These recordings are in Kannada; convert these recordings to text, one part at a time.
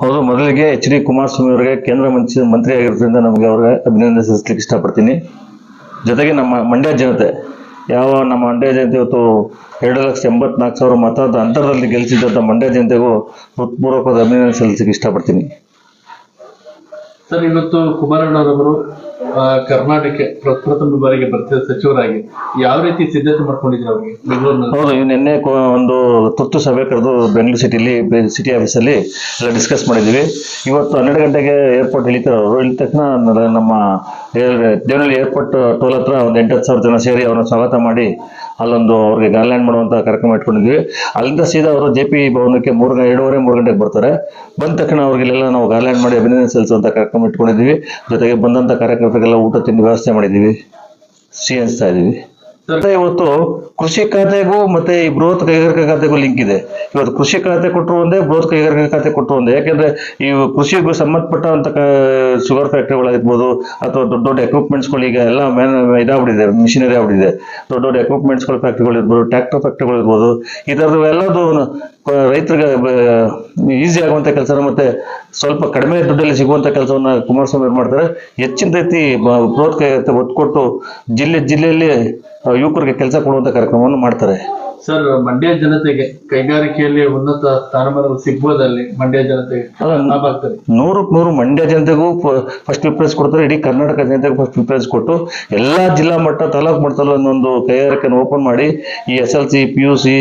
ಹೌದು, ಮೊದಲಿಗೆ ಎಚ್ ಡಿ ಕುಮಾರಸ್ವಾಮಿ ಅವರಿಗೆ ಕೇಂದ್ರ ಮಂತ್ರಿ ಮಂತ್ರಿ ಆಗಿರೋದ್ರಿಂದ ನಮಗೆ ಅವ್ರಿಗೆ ಅಭಿನಂದನೆ ಸಲ್ಲಿಸಲಿಕ್ಕೆ ಇಷ್ಟಪಡ್ತೀನಿ. ಜೊತೆಗೆ ನಮ್ಮ ಮಂಡ್ಯ ಜನತೆ, ಯಾವ ನಮ್ಮ ಮಂಡ್ಯ ಜನತೆ ಇವತ್ತು ಎರಡು ಲಕ್ಷ ಎಂಬತ್ನಾಲ್ಕು ಸಾವಿರ ಮತದ ಅಂತರದಲ್ಲಿ ಗೆಲ್ಲಿಸಿದ್ದಂಥ ಮಂಡ್ಯ ಜನತೆಗೂ ಹೃತ್ಪೂರ್ವಕವಾದ ಅಭಿನಂದನೆ ಸಲ್ಲಿಸಲಿಕ್ಕೆ ಇಷ್ಟಪಡ್ತೀನಿ. ಸರ್, ಇವತ್ತು ಕುಮಾರಣ್ಣರವರು ಕರ್ನಾಟಕಕ್ಕೆ ಕರ್ನಾಟಕ ಪ್ರಪ್ರಥಮ ಬಾರಿಗೆ ಬರ್ತಿದ್ದ ಸಚಿವರಾಗಿ. ಯಾವ ರೀತಿ ಸಿದ್ಧತೆ ಮಾಡ್ಕೊಂಡಿದ್ರು ಅವ್ರಿಗೆ? ಹೌದು ಇವ್ ನಿನ್ನೆ ಒಂದು ತುರ್ತು ಸಭೆ ಕರೆದು ಬೆಂಗಳೂರು ಸಿಟಿಲಿ ಸಿಟಿ ಆಫೀಸಲ್ಲಿ ಎಲ್ಲ ಡಿಸ್ಕಸ್ ಮಾಡಿದ್ವಿ. ಇವತ್ತು ಹನ್ನೆರಡು ಗಂಟೆಗೆ ಏರ್ಪೋರ್ಟ್ ಇಳಿತಾರೆ ಅವರು. ಇಳಿದ ತಕ್ಷಣ ನಮ್ಮ ದೇವನಹಳ್ಳಿ ಏರ್ಪೋರ್ಟ್ ಟೋಲ್ ಹತ್ರ ಒಂದು ಎಂಟತ್ತು ಸಾವಿರ ಜನ ಸೇರಿ ಅವರನ್ನು ಸ್ವಾಗತ ಮಾಡಿ ಅಲ್ಲೊಂದು ಅವ್ರಿಗೆ ಗಾರ್ಲ್ಯಾಂಡ್ ಮಾಡುವಂತ ಕಾರ್ಯಕ್ರಮ ಇಟ್ಕೊಂಡಿದ್ವಿ. ಅಲ್ಲಿಂದ ಸೀದಾ ಅವರು ಜೆ ಪಿ ಭವನಕ್ಕೆ ಮೂರು ಎರಡೂವರೆ, ಮೂರು ಗಂಟೆಗೆ ಬರ್ತಾರೆ. ಬಂದ ತಕ್ಷಣ ಅವ್ರಿಗೆಲ್ಲ ನಾವು ಗಾರ್ಲ್ಯಾಂಡ್ ಮಾಡಿ ಅಭಿನಂದನೆ ಸಲ್ಲಿಸುವಂತ ಕಾರ್ಯಕ್ರಮ ಇಟ್ಕೊಂಡಿದ್ವಿ. ಜೊತೆಗೆ ಬಂದಂತ ಕಾರ್ಯಕರ್ತರಿಗೆಲ್ಲ ಊಟ ತಿಂಡಿ ವ್ಯವಸ್ಥೆ ಮಾಡಿದ್ದೀವಿ. ಸಿ ಹಂಚ್ತಾ ಇದ್ದೀವಿ. ಇವತ್ತು ಕೃಷಿ ಖಾತೆಗೂ ಮತ್ತೆ ಈ ಬೃಹತ್ ಕೈಗಾರಿಕಾ ಖಾತೆಗೂ ಲಿಂಕ್ ಇದೆ. ಇವತ್ತು ಕೃಷಿ ಖಾತೆ ಕೊಟ್ಟರು ಒಂದೇ, ಬೃಹತ್ ಕೈಗಾರಿಕಾ ಖಾತೆ ಕೊಟ್ಟರು ಒಂದೇ. ಯಾಕೆಂದ್ರೆ ಈ ಕೃಷಿಗೂ ಸಂಬಂಧಪಟ್ಟಂತ ಶುಗರ್ ಫ್ಯಾಕ್ಟ್ರಿಗಳಾಗಿರ್ಬೋದು ಅಥವಾ ದೊಡ್ಡ ದೊಡ್ಡ ಎಕ್ವಿಪ್ಮೆಂಟ್ಸ್ಗಳು ಈಗ ಎಲ್ಲ ಇದಾಗ್ಬಿಟ್ಟಿದೆ ಮಿಷಿನರಿ ಆಗ್ಬಿಟ್ಟಿದೆ. ದೊಡ್ಡ ದೊಡ್ಡ ಎಕ್ವಿಪ್ಮೆಂಟ್ಸ್ಗಳು ಫ್ಯಾಕ್ಟ್ರಿಗಳು ಇರ್ಬೋದು ಟ್ರ್ಯಾಕ್ಟರ್ ಫ್ಯಾಕ್ಟ್ರಿಗಳು ಇರ್ಬೋದು ಈ ಥರದ್ದು ಎಲ್ಲದೂ ರೈತರಿಗೆ ಈಸಿ ಆಗುವಂಥ ಕೆಲಸ ಮತ್ತೆ ಸ್ವಲ್ಪ ಕಡಿಮೆ ದುಡ್ಡಲ್ಲಿ ಸಿಗುವಂಥ ಕೆಲಸವನ್ನ ಕುಮಾರಸ್ವಾಮಿ ಮಾಡ್ತಾರೆ. ಹೆಚ್ಚಿನ ರೀತಿ ಬೃಹತ್ ಕೈಗಾರಿಕೆ ಒತ್ತು ಕೊಟ್ಟು ಜಿಲ್ಲೆ ಜಿಲ್ಲೆಯಲ್ಲಿ ಯುವಕರಿಗೆ ಕೆಲಸ ಕೊಡುವಂಥ ಕಾರ್ಯಕ್ರಮವನ್ನು ಮಾಡ್ತಾರೆ. ಸರ್ ಮಂಡ್ಯ ಜನತೆಗೆ ಕೈಗಾರಿಕೆಯಲ್ಲಿ ಉನ್ನತ ಸ್ಥಾನಮಾನ ಸಿಗ್ಬೋದಲ್ಲಿ ಮಂಡ್ಯ ಜನತೆಗೆ ನೂರಕ್ಕೆ ನೂರು ಮಂಡ್ಯ ಜನತೆಗೂ ಫಸ್ಟ್ ಪ್ರಿಫರೆನ್ಸ್ ಕೊಡ್ತಾರೆ ಇಡೀ ಕರ್ನಾಟಕ ಜನತೆಗೆ ಫಸ್ಟ್ ಪ್ರಿಫರೆನ್ಸ್ ಕೊಟ್ಟು ಎಲ್ಲಾ ಜಿಲ್ಲಾ ಮಟ್ಟ ತಾಲೂಕು ಮಟ್ಟದಲ್ಲಿ ಒಂದೊಂದು ಕೈಗಾರಿಕೆಯನ್ನು ಓಪನ್ ಮಾಡಿ ಈ S L C P U C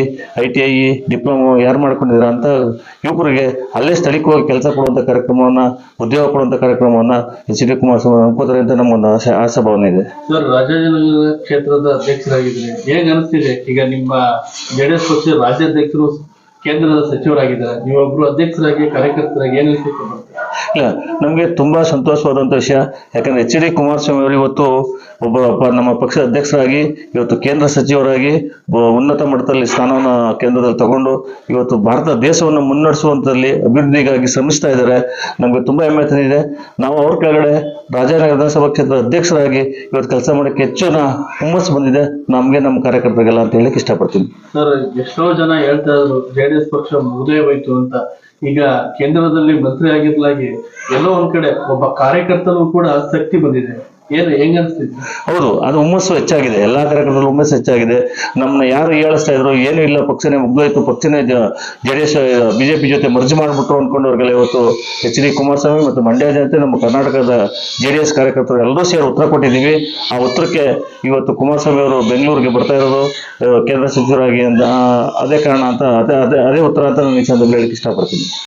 I T I diploma ಯಾರು ಮಾಡ್ಕೊಂಡಿದ್ರ ಅಂತ ಯುವಕರಿಗೆ ಅಲ್ಲೇ ಸ್ಥಳೀಯವಾಗಿ ಕೆಲಸ ಕೊಡುವಂತ ಕಾರ್ಯಕ್ರಮವನ್ನ ಉದ್ಯೋಗ ಕೊಡುವಂತ ಕಾರ್ಯಕ್ರಮವನ್ನ ಎಚ್ ಡಿ ಕುಮಾರಸ್ವಾಮಿ ಅನ್ಕೋತಾರೆ ಅಂತ ನಮ್ಮೊಂದು ಆಶೆ ಆಶಾಭಾವನೆ ಇದೆ. ಸರ್ ರಾಜಾಜಿನಗರ ಕ್ಷೇತ್ರದ ಅಧ್ಯಕ್ಷರಾಗಿದ್ರೆ ಹೇಗೆ ಅನಿಸ್ತಿದೆ? ಈಗ ನಿಮ್ಮ ಜೆಡಿಎಸ್ ಪಕ್ಷದ ರಾಜ್ಯಾಧ್ಯಕ್ಷರು ಕೇಂದ್ರದ ಸಚಿವರಾಗಿದ್ದಾರೆ. ನೀವೊಬ್ರು ಅಧ್ಯಕ್ಷರಾಗಿ ಕಾರ್ಯಕರ್ತರಾಗಿ ಏನ್ ಇಲ್ಲ ನಮಗೆ ತುಂಬಾ ಸಂತೋಷವಾದಂತ ವಿಷಯ. ಯಾಕಂದ್ರೆ ಎಚ್ ಡಿ ಕುಮಾರಸ್ವಾಮಿ ಅವರು ಇವತ್ತು ಒಬ್ಬ ನಮ್ಮ ಪಕ್ಷದ ಅಧ್ಯಕ್ಷರಾಗಿ, ಇವತ್ತು ಕೇಂದ್ರ ಸಚಿವರಾಗಿ ಉನ್ನತ ಮಟ್ಟದಲ್ಲಿ ಸ್ಥಾನವನ್ನು ಕೇಂದ್ರದಲ್ಲಿ ತಗೊಂಡು, ಇವತ್ತು ಭಾರತ ದೇಶವನ್ನು ಮುನ್ನಡೆಸುವಂತದಲ್ಲಿ ಅಭಿವೃದ್ಧಿಗಾಗಿ ಶ್ರಮಿಸ್ತಾ ಇದ್ದಾರೆ. ನಮಗೆ ತುಂಬಾ ಹೆಮ್ಮೆ ತಂದಿದೆ. ನಾವು ಅವ್ರ ಕೆಳಗಡೆ ರಾಜಾನಗರ ವಿಧಾನಸಭಾ ಕ್ಷೇತ್ರದ ಅಧ್ಯಕ್ಷರಾಗಿ ಇವತ್ತು ಕೆಲಸ ಮಾಡಕ್ಕೆ ಹೆಚ್ಚಿನ ಹುಮ್ಮಸ್ಸು ಬಂದಿದೆ. ನಮಗೆ ನಮ್ಮ ಕಾರ್ಯಕರ್ತರಿಗೆಲ್ಲ ಅಂತ ಹೇಳಕ್ ಇಷ್ಟಪಡ್ತೀನಿ. ಸರ್, ಎಷ್ಟೋ ಜನ ಹೇಳ್ತಾ ಇದ್ರು ಜೆಡಿಎಸ್ ಪಕ್ಷ ಮುಗ್ದೇ ಹೋಯ್ತು ಅಂತ. ಈಗ ಕೇಂದ್ರದಲ್ಲಿ ಮಂತ್ರಿ ಆಗಿರ್ಲಾಗಿ ಎಲ್ಲೋ ಒಂದ್ ಕಡೆ ಒಬ್ಬ ಕಾರ್ಯಕರ್ತನೂ ಕೂಡ ಶಕ್ತಿ ಬಂದಿದೆ. ಹೌದು, ಅದು ಹುಮ್ಮಸ್ಸು ಹೆಚ್ಚಾಗಿದೆ. ಎಲ್ಲಾ ಕಾರ್ಯಕ್ರಮದಲ್ಲೂ ಹುಮ್ಮಸ್ಸು ಹೆಚ್ಚಾಗಿದೆ. ನಮ್ಮನ್ನ ಯಾರು ಹೇಳಿಸ್ತಾ ಇದ್ರು, ಏನು ಇಲ್ಲ, ಪಕ್ಷನೇ ಮುಗ್ದೋಯ್ತು, ಪಕ್ಷನೇ ಜೆಡಿಎಸ್, ಬಿಜೆಪಿ ಜೊತೆ ಮರ್ಜ್ ಮಾಡ್ಬಿಟ್ರು ಅನ್ಕೊಂಡವ್ರಿಗೆಲ್ಲ ಇವತ್ತು ಎಚ್ ಡಿ ಕುಮಾರಸ್ವಾಮಿ ಮತ್ತು ಮಂಡ್ಯ ಜನತೆ, ನಮ್ಮ ಕರ್ನಾಟಕದ ಜೆ ಡಿ ಎಸ್ ಕಾರ್ಯಕರ್ತರು ಎಲ್ಲರೂ ಸೇರಿ ಉತ್ತರ ಕೊಟ್ಟಿದ್ದೀವಿ. ಆ ಉತ್ತರಕ್ಕೆ ಇವತ್ತು ಕುಮಾರಸ್ವಾಮಿ ಅವರು ಬೆಂಗಳೂರಿಗೆ ಬರ್ತಾ ಇರೋದು ಕೇಂದ್ರ ಸಚಿವರಾಗಿ ಅಂತ ಅದೇ ಕಾರಣ ಅಂತ, ಅದೇ ಅದೇ ಅದೇ ಉತ್ತರ ಅಂತ ನಾನು ಈ ಸಂದರ್ಭದಲ್ಲಿ ಹೇಳಕ್ಕೆ ಇಷ್ಟಪಡ್ತೀನಿ.